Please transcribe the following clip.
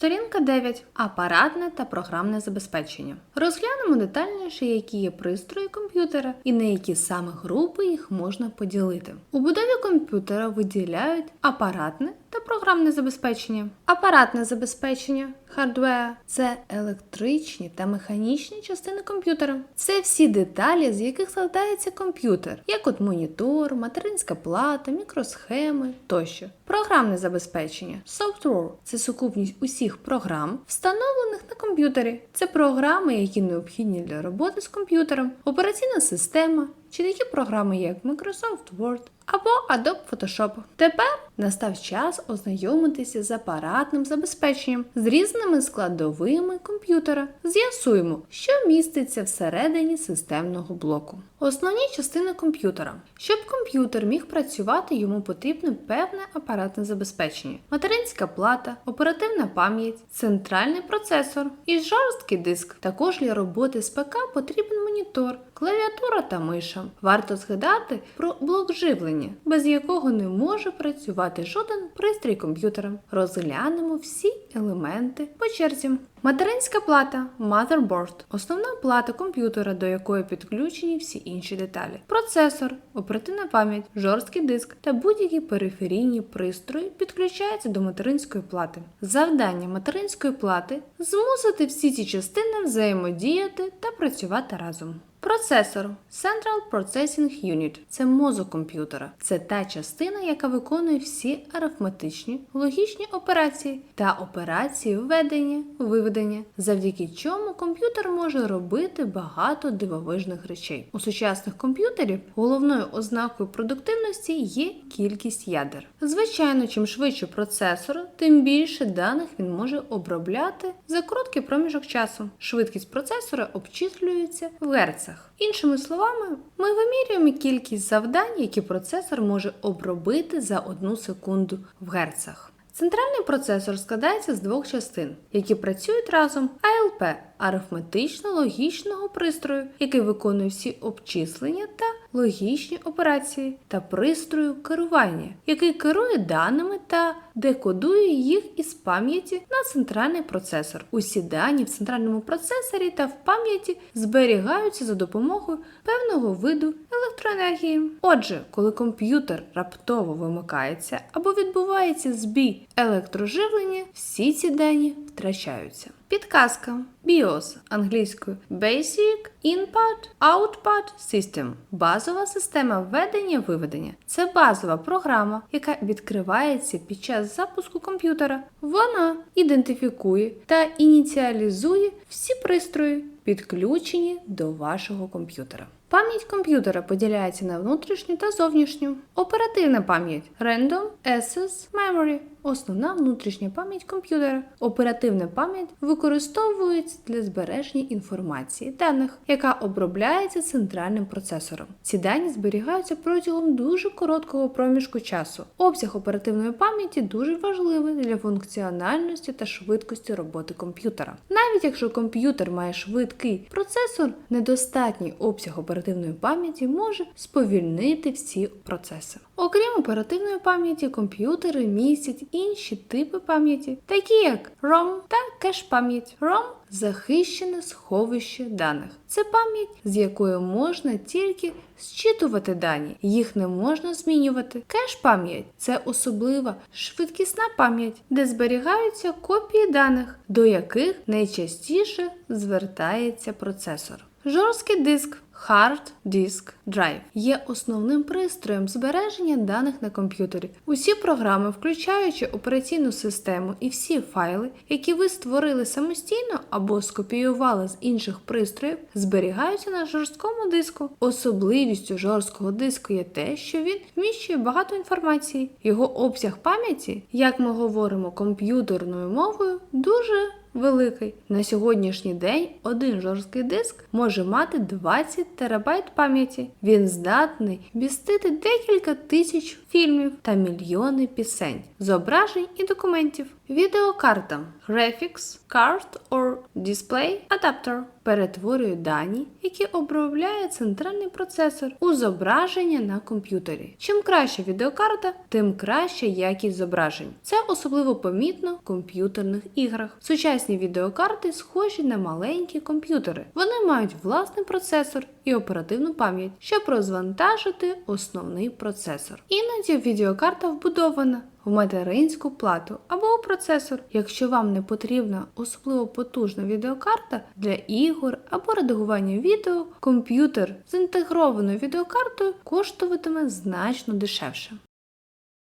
Сторінка 9. Апаратне та програмне забезпечення. Розглянемо детальніше, які є пристрої комп'ютера і на які саме групи їх можна поділити. У будові комп'ютера виділяють апаратне програмне забезпечення. Апаратне забезпечення хардвер це електричні та механічні частини комп'ютера. Це всі деталі, з яких складається комп'ютер, як от монітор, материнська плата, мікросхеми тощо. Програмне забезпечення software – це сукупність усіх програм, встановлених на комп'ютері. Це програми, які необхідні для роботи з комп'ютером, операційна система чи такі програми, як Microsoft Word або Adobe Photoshop. Тепер настав час ознайомитися з апаратним забезпеченням з різними складовими комп'ютера. З'ясуємо, що міститься всередині системного блоку. Основні частини комп'ютера. Щоб комп'ютер міг працювати, йому потрібно певне апаратне забезпечення: материнська плата, оперативна пам'ять, центральний процесор і жорсткий диск. Також для роботи з ПК потрібен монітор, клавіатура та миша. Варто згадати про блок живлення, без якого не може працювати жоден пристрій комп'ютера. Розглянемо всі елементи по черзі. Материнська плата motherboard – основна плата комп'ютера, до якої підключені всі інші деталі. Процесор, оперативна пам'ять, жорсткий диск та будь-які периферійні пристрої підключаються до материнської плати. Завдання материнської плати змусити всі ці частини взаємодіяти та працювати разом. Процесор Central Processing Unit це мозок комп'ютера. Це та частина, яка виконує всі арифметичні, логічні операції та операції введення, виведення, завдяки чому комп'ютер може робити багато дивовижних речей. У сучасних комп'ютерів головною ознакою продуктивності є кількість ядер. Звичайно, чим швидше процесор, тим більше даних він може обробляти за короткий проміжок часу. Швидкість процесора обчислюється в герцах. Іншими словами, ми вимірюємо кількість завдань, які процесор може обробити за одну секунду в герцах. Центральний процесор складається з двох частин, які працюють разом АЛП арифметично-логічного пристрою, який виконує всі обчислення та логічні операції, та пристрою керування, який керує даними та декодує їх із пам'яті на центральний процесор. Усі дані в центральному процесорі та в пам'яті зберігаються за допомогою певного виду електроенергії. Отже, коли комп'ютер раптово вимикається або відбувається збій електроживлення, всі ці дані втрачаються. Підказка BIOS англійською Basic Input Output System базова система введення-виведення. Це базова програма, яка відкривається під час запуску комп'ютера. Вона ідентифікує та ініціалізує всі пристрої, підключені до вашого комп'ютера. Пам'ять комп'ютера поділяється на внутрішню та зовнішню. Оперативна пам'ять Random Access Memory основна внутрішня пам'ять комп'ютера. Оперативна пам'ять використовується для збереження інформації даних, яка обробляється центральним процесором. Ці дані зберігаються протягом дуже короткого проміжку часу. Обсяг оперативної пам'яті дуже важливий для функціональності та швидкості роботи комп'ютера. Навіть якщо комп'ютер має швидкий процесор, недостатній обсяг оперативної пам'яті може сповільнити всі процеси. Окрім оперативної пам'яті, комп'ютери містять інші типи пам'яті, такі як ROM та кеш-пам'ять. ROM – захищене сховище даних. Це пам'ять, з якою можна тільки зчитувати дані, їх не можна змінювати. Кеш-пам'ять це особлива швидкісна пам'ять, де зберігаються копії даних, до яких найчастіше звертається процесор. Жорсткий диск Hard Disk Drive є основним пристроєм збереження даних на комп'ютері. Усі програми, включаючи операційну систему і всі файли, які ви створили самостійно або скопіювали з інших пристроїв, зберігаються на жорсткому диску. Особливістю жорсткого диску є те, що він вміщує багато інформації. Його обсяг пам'яті, як ми говоримо комп'ютерною мовою, дуже великий. На сьогоднішній день один жорсткий диск може мати 20 терабайт пам'яті. Він здатний містити декілька тисяч фільмів та мільйони пісень, зображень і документів. Відеокарта Graphics Card or Display Adapter перетворює дані, які обробляє центральний процесор у зображення на комп'ютері. Чим краща відеокарта, тим краща якість зображень. Це особливо помітно в комп'ютерних іграх. Сучасні відеокарти схожі на маленькі комп'ютери. Вони мають власний процесор і оперативну пам'ять, щоб розвантажити основний процесор. Іноді відеокарта вбудована в материнську плату або у процесор. Якщо вам не потрібна особливо потужна відеокарта для ігор або редагування відео, комп'ютер з інтегрованою відеокартою коштуватиме значно дешевше.